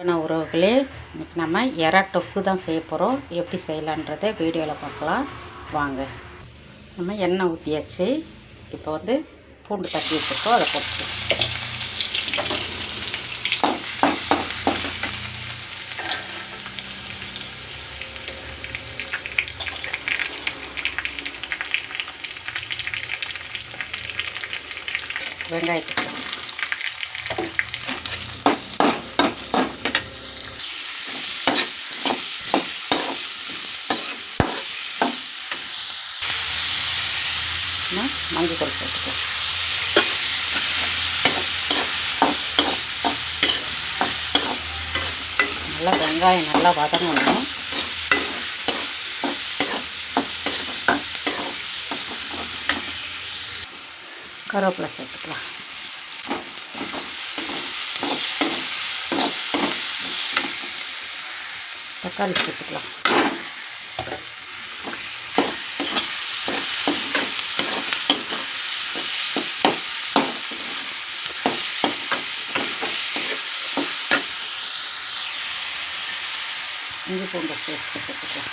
வண உறவுகளே இன்றைக்கி நம்ம எறா டொக்கு தான் செய்ய போகிறோம் எப்படி செய்யலான்றதை வீடியோவில் பார்க்கலாம். வாங்க. நம்ம எண்ணெய் ஊற்றியாச்சு இப்போ வந்து பூண்டு தட்டி வச்சுருக்கோம். அதை போட்டு வெங்காயத்துக்கு மஞ்சள் தூள் போட்டுக்கலாம் நல்லா வெங்காயம் நல்லா வதங்கணும். கருவேப்பிலை சேர்த்துக்கலாம். தக்காளி சேர்த்துக்கலாம். இஞ்சி பூண்டு பேஸ்ட்டு போட்டுக்கலாம்.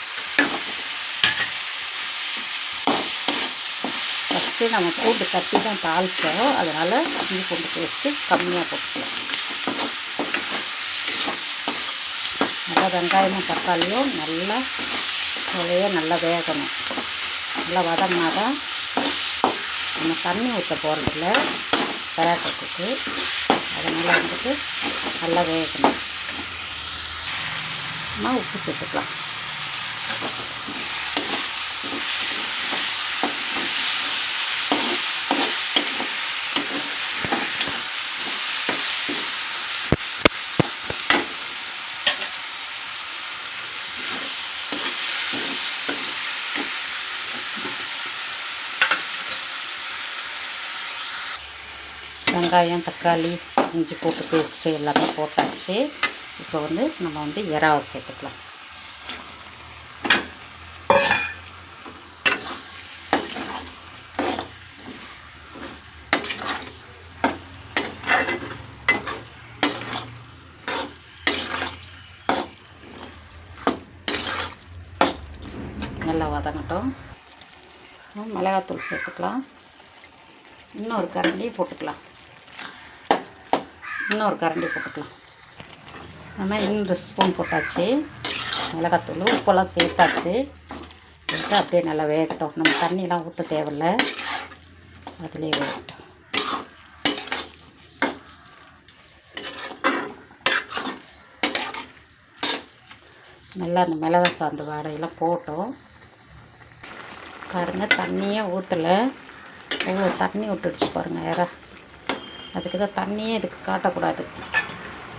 ஃபஸ்ட்டு நம்ம பூண்டு தட்டி தான் தாளித்தோம் அதனால் இஞ்சி பூண்டு பேஸ்ட்டு கம்மியாக போட்டுக்கலாம். நல்லா வெங்காயமும் தக்காளியும் நல்லா சுவைய நல்லா வேகணும். நல்லா வதங்கினா தான் நம்ம தண்ணி ஊற்ற போகிறதில்ல பராட்டத்துக்கு. அதனால் வந்துட்டு நல்லா வேகணும். கொஞ்சமாக உப்பு சேர்த்துக்கலாம் வெங்காயம் தக்காளி இஞ்சி போட்டு பேஸ்ட்டு எல்லாமே போட்டாச்சு. இப்போ வந்து நம்ம வந்து இறாவை சேர்த்துக்கலாம். நல்லா வதங்கட்டும். மிளகாத்தூள் சேர்த்துக்கலாம். இன்னொரு கரண்டி போட்டுக்கலாம். இன்னொரு கரண்டி போட்டுக்கலாம். நம்ம ரெண்டு ஸ்பூன் போட்டாச்சு. மிளகாத்தூள் உப்பெல்லாம் சேர்த்தாச்சு. எடுத்து அப்படியே நல்லா வேகட்டும். நம்ம தண்ணியெலாம் ஊற்ற தேவையில்ல. அதிலே வேகட்டும். நல்லா அந்த மிளகா சார்ந்த வாடையெல்லாம் போட்டோம். பாருங்கள் தண்ணியே ஊற்றலை ஓ தண்ணி விட்டுடுச்சு பாருங்கள் யாரா அதுக்கு தான் தண்ணியே இதுக்கு காட்டக்கூடாது.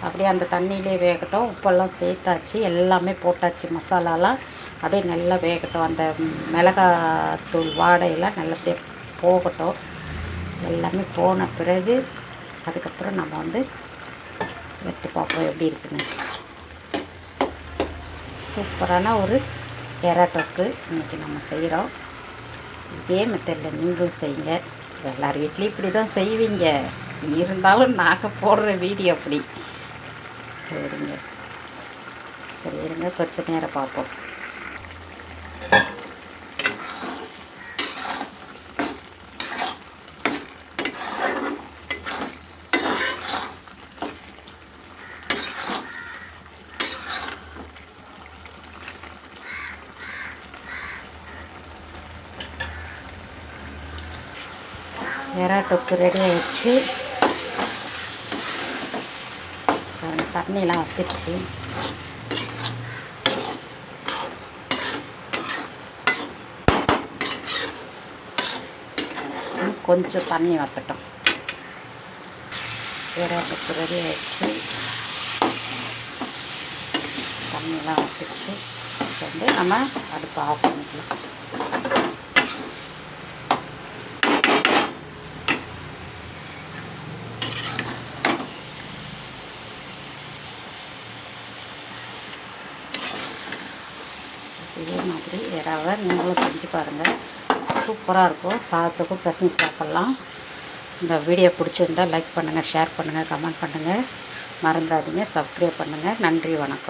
அப்படியே அந்த தண்ணியிலே வேகட்டும். உப்பெல்லாம் சேர்த்தாச்சு. எல்லாமே போட்டாச்சு மசாலாலாம். அப்படியே நல்லா வேகட்டும். அந்த மிளகாத்தூள் வாடையெல்லாம் நல்லபடியாக போகட்டும். எல்லாமே போன பிறகு அதுக்கப்புறம் நம்ம வந்து எடுத்து பார்ப்போம் எப்படி இருக்குன்னு. சூப்பரான ஒரு எறா இன்றைக்கி நம்ம செய்கிறோம் இதே மெத்தடில் நீங்களும் செய்யுங்க. எல்லார் வீட்லேயும் இப்படி தான் செய்வீங்க. இருந்தாலும் நாங்கள் போடுற வீடியோ அப்படி. இருங்க. சரி இருங்க. கொஞ்சம் நேரம் பார்ப்போம். எறா தொக்கு ரெடி ஆயிடுச்சு. தண்ணியெலாம் வத்திருச்சு கொஞ்சம் தண்ணி வத்தட்டும் எறா ரெடி ஆயிடுச்சு. தண்ணியெலாம் வத்துச்சு வந்து நம்ம அடுப்பு ஆஃப் பண்ணிக்கலாம். இதே மாதிரி இறாவை நீங்களும் செஞ்சு பாருங்கள் சூப்பராக இருக்கும். சாதத்துக்கும் பிசைஞ்சு சாப்பிட்லாம். இந்த வீடியோ பிடிச்சிருந்தா லைக் பண்ணுங்கள் ஷேர் பண்ணுங்கள் கமெண்ட் பண்ணுங்கள் மறந்துடாதீங்க. சப்ஸ்கிரைப் பண்ணுங்கள் நன்றி வணக்கம்.